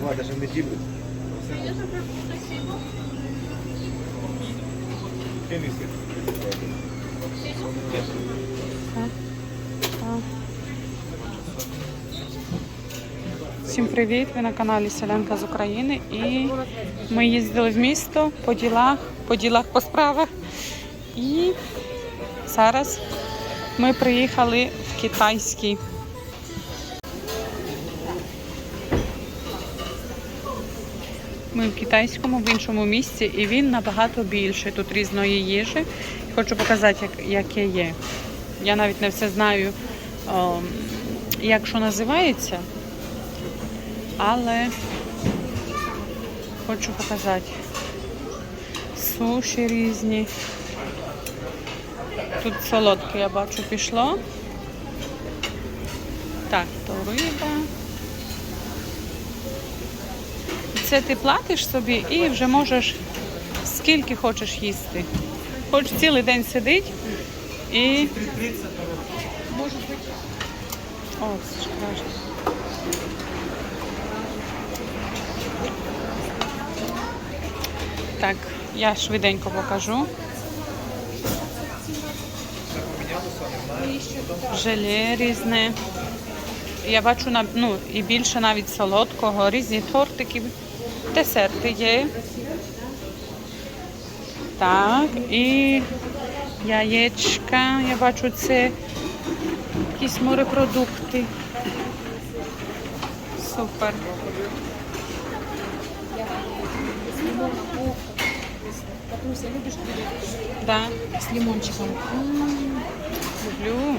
Бывает даже неділю. Всім привіт! Ви на каналі Селянка з України. І ми їздили в місто по ділах, по ділах, по справах. І зараз ми приїхали в китайський. Ми в китайському, в іншому місці, і він набагато більший. Тут різної їжі. Хочу показати, як, яке є. Я навіть не все знаю, о, як що називається, але хочу показати. Суші різні. Тут солодке, я бачу, пішло. Так, то риба. Це ти платиш собі і вже можеш скільки хочеш їсти. Хоч цілий день сидить і. О, це ж краще. Так, я швиденько покажу. Желе різне. Я бачу ну, і більше навіть солодкого, різні тортики, десерти є. Так, і яєчка. Я бачу, це якісь морепродукти. Супер. Катруся, любиш? Да, З лимончиком. люблю.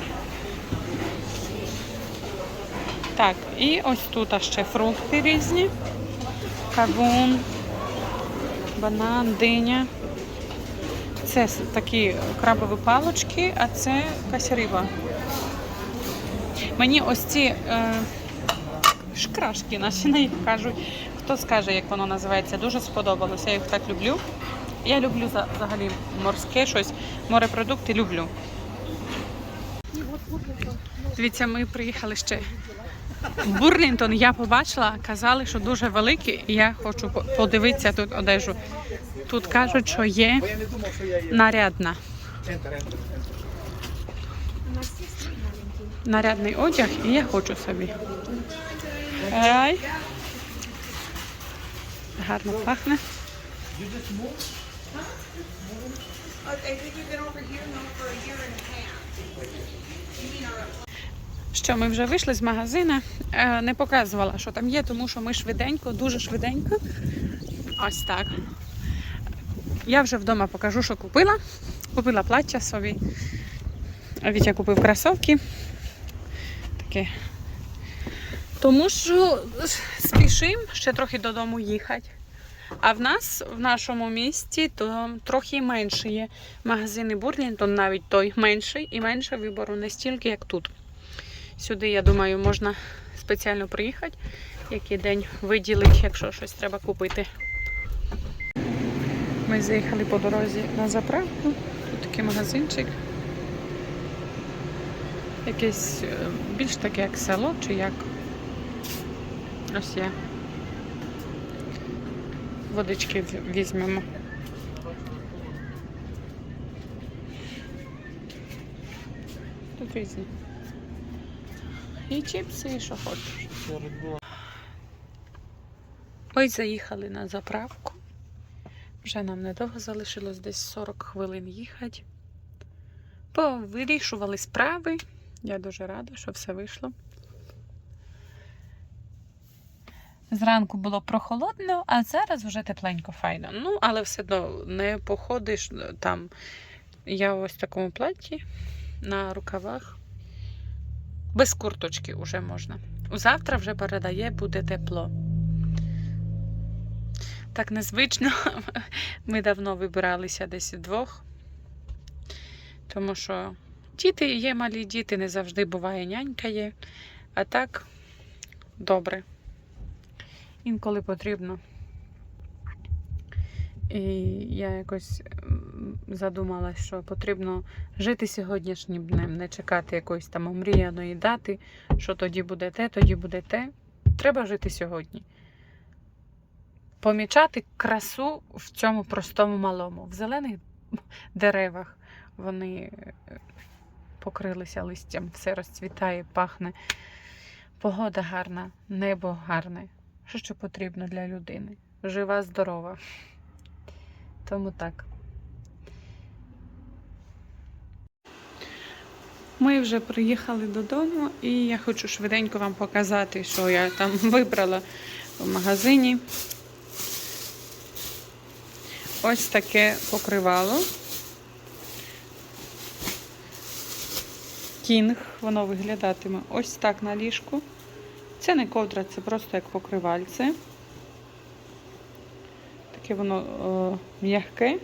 Так, і ось тут ще фрукти різні. Кавун, банан, диня. Це такі крабові палочки, а це якась риба. Мені ось ці е, шкрашки наші на їх кажуть. Хто скаже, як воно називається, дуже сподобалося. Я їх так люблю. Я люблю за- взагалі морське щось, морепродукти люблю. Дивіться, ми приїхали ще Бурлінтон. Я побачила, казали, що дуже великий, і я хочу подивитися тут одежу. Тут кажуть, що є нарядна. Нарядний одяг, і я хочу собі. Ай. Гарно пахне. Що ми вже вийшли з магазину, Е, не показувала, що там є, тому що ми швиденько, дуже швиденько. Ось так. Я вже вдома покажу, що купила. Купила плаття собі. Вітя купив кросівки. Таке. Тому що спішимо ще трохи додому їхати. А в нас в нашому місті то трохи менше є магазини Бурлінтон, навіть той менший і менше вибору не стільки, як тут. Сюди, я думаю, можна спеціально приїхати, який день виділити, якщо щось треба купити. Ми заїхали по дорозі на заправку. Тут такий магазинчик. Якесь е, більш таке як село чи як. Ось є. Водички візьмемо. Тут різні. І чіпси, і що хочеш. Ось заїхали на заправку. Вже нам недовго залишилось десь 40 хвилин їхати. Повирішували справи. Я дуже рада, що все вийшло. Зранку було прохолодно, а зараз вже тепленько файно. Ну, але все одно не походиш е, там. Я ось в такому платі на рукавах. Без курточки вже можна. Завтра вже передає, буде тепло. Так незвично. Ми давно вибиралися десь вдвох. Тому що діти є малі діти, не завжди буває нянька є. А так добре. Інколи потрібно. І я якось м, що потрібно жити сьогоднішнім днем, не чекати якоїсь там омріяної дати, що тоді буде те, тоді буде те. Треба жити сьогодні. помічати красу в цьому простому малому. В зелених деревах вони е, покрилися листям, все розцвітає, пахне. Погода гарна, небо гарне. Що що потрібно для людини? Жива, здорова. Тому так. Ми вже приїхали додому, і я хочу швиденько вам показати, що я там вибрала в магазині. Ось таке покривало. Кінг, воно виглядатиме ось так на ліжку. Це не ковдра, це просто як покривальце. Таке воно о, м'яке.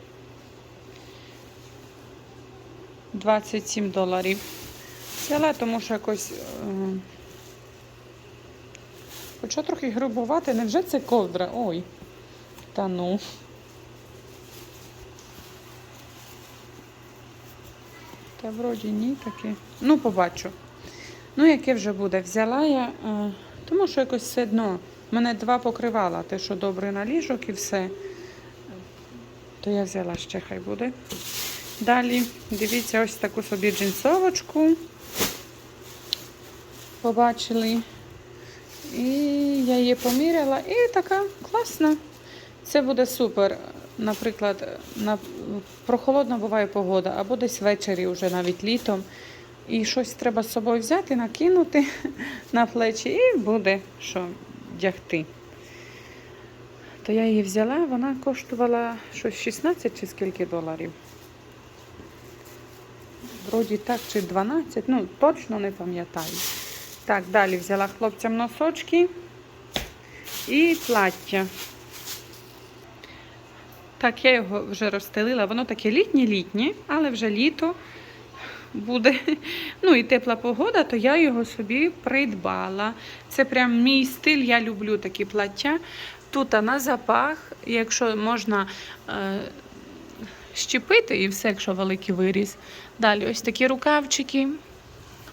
27 доларів. Взяла, тому що якось. Е, хоча трохи грубувати, невже це ковдра? Ой. Та ну. Та вроді ні таке. Ну, побачу. Ну, яке вже буде. Взяла я, е, тому що якось все одно. Мене два покривала, те, що добре на ліжок і все. То я взяла ще хай буде. Далі, дивіться, ось таку собі джинсовочку. Побачили. І я її поміряла. І така класна. Це буде супер. Наприклад, на прохолодна буває погода, або десь ввечері, вже навіть літом. І щось треба з собою взяти, накинути на плечі, і буде що вдягти. То я її взяла, вона коштувала щось 16 чи скільки доларів. Вроді так, чи 12, ну точно не пам'ятаю. Так, далі взяла хлопцям носочки і плаття. Так, я його вже розстелила. Воно таке літнє-літнє, але вже літо буде. Ну і тепла погода, то я його собі придбала. Це прям мій стиль, я люблю такі плаття. Тут на запах, якщо можна е, щепити і все, якщо великий виріс. Далі ось такі рукавчики.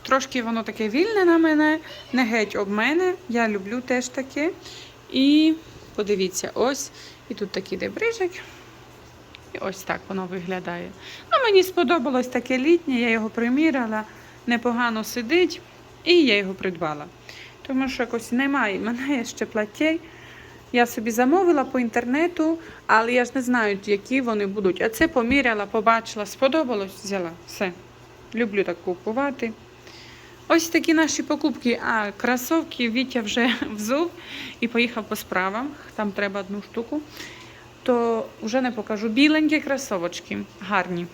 Трошки воно таке вільне на мене, не геть об мене. Я люблю теж таке. І подивіться, ось. І тут такий дебрижик. І ось так воно виглядає. Ну, мені сподобалось таке літнє, я його приміряла, непогано сидить, і я його придбала. Тому що якось немає. в мене ще платтей. Я собі замовила по інтернету, але я ж не знаю, які вони будуть. А це поміряла, побачила, сподобалось, взяла. Все. Люблю так купувати. Ось такі наші покупки. А кросовки Вітя вже взув і поїхав по справам. Там треба одну штуку. То вже не покажу. Біленькі кросовочки, гарні.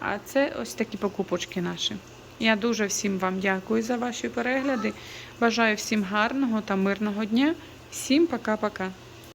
А це ось такі покупочки наші. Я дуже всім вам дякую за ваші перегляди. Бажаю всім гарного та мирного дня. Всім пока-пока.